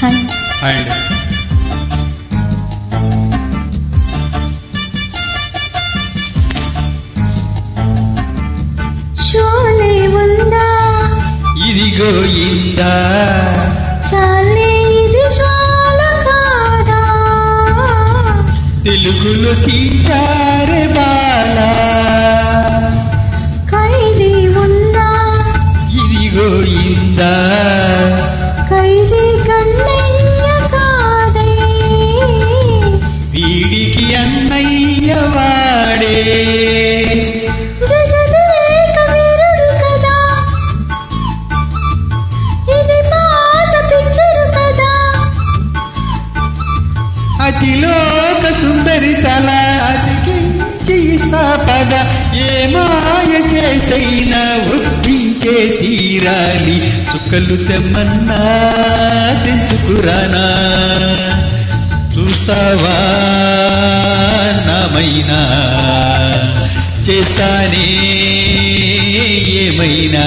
Hi. And. Sholay ఉందా? ఇదిగో ఇందా. చాలే ఇది జ్వాల కాదా? తెలుగులో తీశారే బాలా. ఖైదీ ఉందా? ఇదిగో ఇందా. అన్నయ్య వాడే జగదేక వీరుడు కదా. ఇది పాత పిక్చరు కదా. అతిలోక సుందరి తల ఇస్తా పద. ఏ మాయ చేసైనా ఒప్పించే తీరాలి. చుక్కలు తెమ్మన్నా తెంచుకురానా. చూస్తావా? ఏమైనా చేస్తానే ఏమైనా?